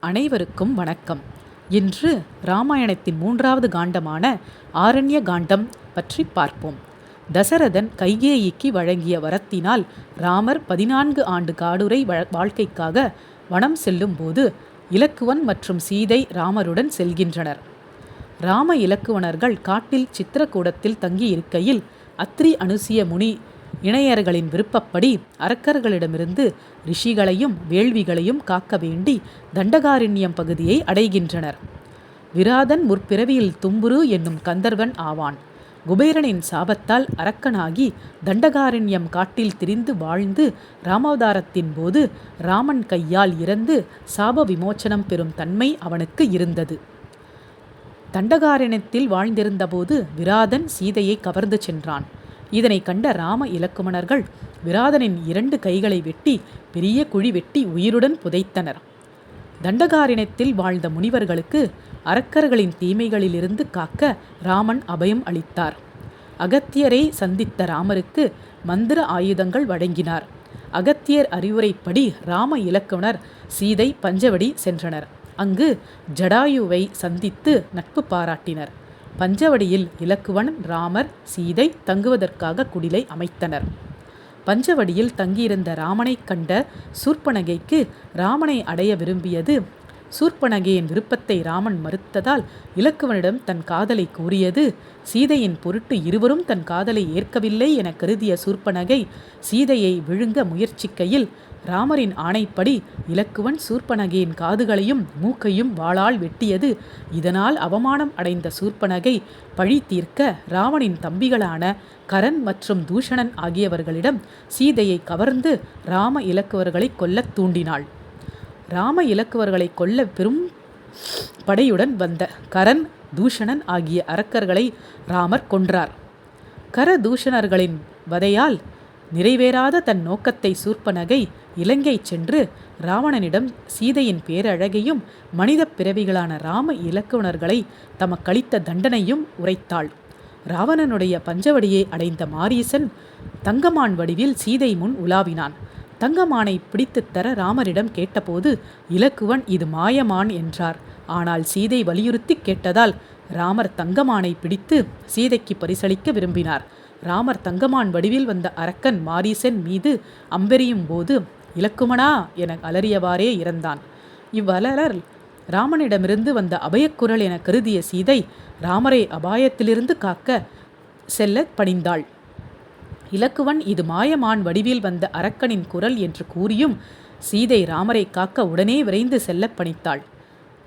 அனைவருக்கும் வணக்கம். இன்று ராமாயணத்தின் மூன்றாவது காண்டமான ஆரண்ய காண்டம் பற்றி பார்ப்போம். தசரதன் கைகேயிக்கு வழங்கிய வரத்தினால் ராமர் பதினான்கு ஆண்டு காடுரை வ- வாழ்க்கைக்காக வனம் செல்லும்போது இலக்குவன் மற்றும் சீதை ராமருடன் செல்கின்றனர். ராம இலக்குவனர்கள் காட்டில் சித்திரக்கூடத்தில் தங்கியிருக்கையில் அத்ரி அனுசிய முனி இணையர்களின் விருப்பப்படி அரக்கர்களிடமிருந்து ரிஷிகளையும் வேள்விகளையும் காக்க வேண்டி தண்டகாரண்யம் பகுதியை அடைகின்றனர். விராதன் முற்பிறவியில் தும்புரு என்னும் கந்தர்வன் ஆவான். குபேரனின் சாபத்தால் அரக்கனாகி தண்டகாரண்யம் காட்டில் திரிந்து வாழ்ந்து ராமாவதாரத்தின் போது ராமன் கையால் இறந்து சாப விமோச்சனம் பெறும் தன்மை அவனுக்கு இருந்தது. தண்டகாரண்யத்தில் வாழ்ந்திருந்தபோது விராதன் சீதையை கவர்ந்து சென்றான். இதனை கண்ட ராம இலக்குமணர்கள் விராதனின் இரண்டு கைகளை வெட்டி பெரிய குழி வெட்டி உயிருடன் புதைத்தனர். தண்டகாரிணத்தில் வாழ்ந்த முனிவர்களுக்கு அரக்கர்களின் தீமைகளிலிருந்து காக்க ராமன் அபயம் அளித்தார். அகத்தியரை சந்தித்த ராமருக்கு மந்திர ஆயுதங்கள் வழங்கினார். அகத்தியர் அறிவுரைப்படி ராம இலக்குனர் சீதை பஞ்சவடி சென்றனர். அங்கு ஜடாயுவை சந்தித்து நட்பு பாராட்டினர். பஞ்சவடியில் இலக்குவன் ராமர் சீதை தங்குவதற்காக குடிலை அமைத்தனர். பஞ்சவடியில் தங்கியிருந்த ராமனைக் கண்ட சூர்பனகைக்கு ராமனை அடைய விரும்பியது சூர்பனகையின் விருப்பத்தை ராமன் மறுத்ததால் இலக்குவனிடம் தன் காதலை கூறியது சீதையின் பொருட்டு இருவரும் தன் காதலை ஏற்கவில்லை என கருதிய சூர்பனகை சீதையை விழுங்க முயற்சிக்கையில் ராமரின் ஆணைப்படி இலக்குவன் சூர்பனகையின் காதுகளையும் மூக்கையும் வாளால் வெட்டியது. இதனால் அவமானம் அடைந்த சூர்பனகை பழி தீர்க்க ராவனின் தம்பிகளான கரன் மற்றும் தூஷணன் ஆகியவர்களிடம் சீதையை கவர்ந்து ராம இலக்குவர்களை கொல்லத் தூண்டினாள். ராம இலக்குவர்களை கொல்ல பெரும் படையுடன் வந்த கரன் தூஷணன் ஆகிய அரக்கர்களை ராமர் கொன்றார். கரதூஷணர்களின் வதையால் நிறைவேறாத தன் நோக்கத்தை சூர்ப்பனகை இலங்கை சென்று ராவணனிடம் சீதையின் பேரழகையும் மனிதப் பிறவிகளான ராம இலக்குவனர்களை தமக்களித்த தண்டனையும் உரைத்தாள். ராவணனுடைய பஞ்சவடியை அடைந்த மாரீசன் தங்கமான் வடிவில் சீதை முன் உலாவினான். தங்கமானை பிடித்துத் தர ராமரிடம் கேட்டபோது இலக்குவன் இது மாயமான் என்றார். ஆனால் சீதை வலியுறுத்தி கேட்டதால் ராமர் தங்கமானை பிடித்து சீதைக்கு பரிசளிக்க விரும்பினார். ராமர் தங்கமான் வடிவில் வந்த அரக்கன் மாரீசன் மீது அம்பெறியும் போது இலக்குமனா என அலறியவாறே இறந்தான். இவ்வலரல் ராமனிடமிருந்து வந்த அபயக்குரல் என கருதிய சீதை ராமரை அபாயத்திலிருந்து காக்க செல்ல பணிந்தாள். இலக்குவன் இது மாயமான் வடிவில் வந்த அரக்கனின் குரல் என்று கூறியும் சீதை ராமரை காக்க உடனே விரைந்து செல்ல பணித்தாள்.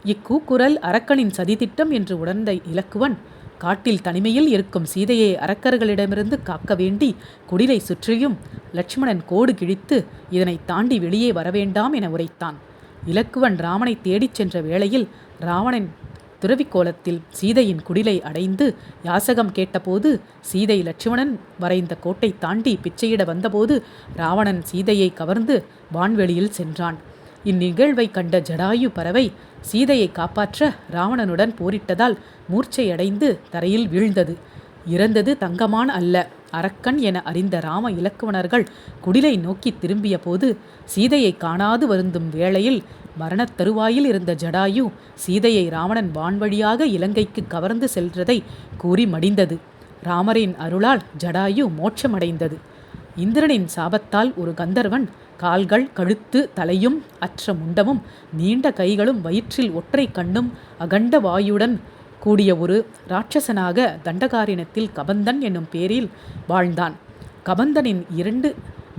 இக்கூக்குரல் அரக்கனின் சதித்திட்டம் என்று உணர்ந்த இலக்குவன் காட்டில் தனிமையில் இருக்கும் சீதையை அரக்கர்களிடமிருந்து காக்க வேண்டி குடிலை சுற்றியும் லட்சுமணன் கோடு கிழித்து இதனை தாண்டி வெளியே வரவேண்டாம் என உரைத்தான். இலக்குவன் ராமனை தேடிச் சென்ற வேளையில் ராவணன் துறவிக்கோலத்தில் சீதையின் குடிலை அடைந்து யாசகம் கேட்டபோது சீதை லட்சுமணன் வரைந்த கோட்டை தாண்டி பிச்சையிட வந்தபோது ராவணன் சீதையை கவர்ந்து வான்வெளியில் சென்றான். இந்நிகழ்வை கண்ட ஜடாயு பறவை சீதையை காப்பாற்ற ராவணனுடன் போரிட்டதால் மூர்ச்சையடைந்து தரையில் வீழ்ந்தது. இறந்தது தங்கமான் அல்ல அரக்கன் என அறிந்த ராம இலக்குவனர்கள் குடிலை நோக்கி திரும்பிய போது சீதையை காணாது வருந்தும் வேளையில் மரணத் தருவாயில் இருந்த ஜடாயு சீதையை ராவணன் வான்வழியாக இலங்கைக்கு கவர்ந்து செல்றதை கூறி மடிந்தது. ராமரின் அருளால் ஜடாயு மோட்சமடைந்தது. இந்திரனின் சாபத்தால் ஒரு கந்தர்வன் கால்கள் கழுத்து தலையும் அற்ற முண்டமும் நீண்ட கைகளும் வயிற்றில் ஒற்றை கண்ணும் அகண்ட வாயுடன் கூடிய ஒரு ராட்சசனாக தண்டகாரினத்தில் கபந்தன் என்னும் பேரில் வாழ்ந்தான். கபந்தனின் இரண்டு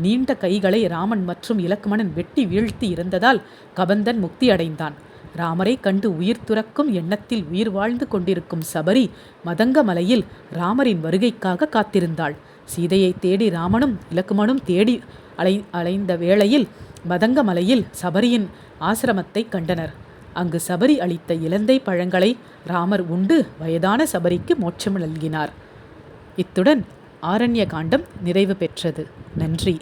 நீண்ட கைகளை ராமன் மற்றும் இலக்குமணன் வெட்டி வீழ்த்தி இருந்ததால் கபந்தன் முக்தி அடைந்தான். ராமரை கண்டு உயிர் துறக்கும் எண்ணத்தில் உயிர் வாழ்ந்து கொண்டிருக்கும் சபரி மதங்க மலையில் ராமரின் வருகைக்காக காத்திருந்தாள். சீதையை தேடி ராமனும் இலக்குமனும் தேடி அலை அலைந்த வேளையில் மதங்க மலையில் சபரியின் ஆசிரமத்தை கண்டனர். அங்கு சபரி அளித்த இலந்தை பழங்களை ராமர் உண்டு வயதான சபரிக்கு மோட்சம் நல்கினார். இத்துடன் ஆரண்ய காண்டம் நிறைவு பெற்றது. நன்றி.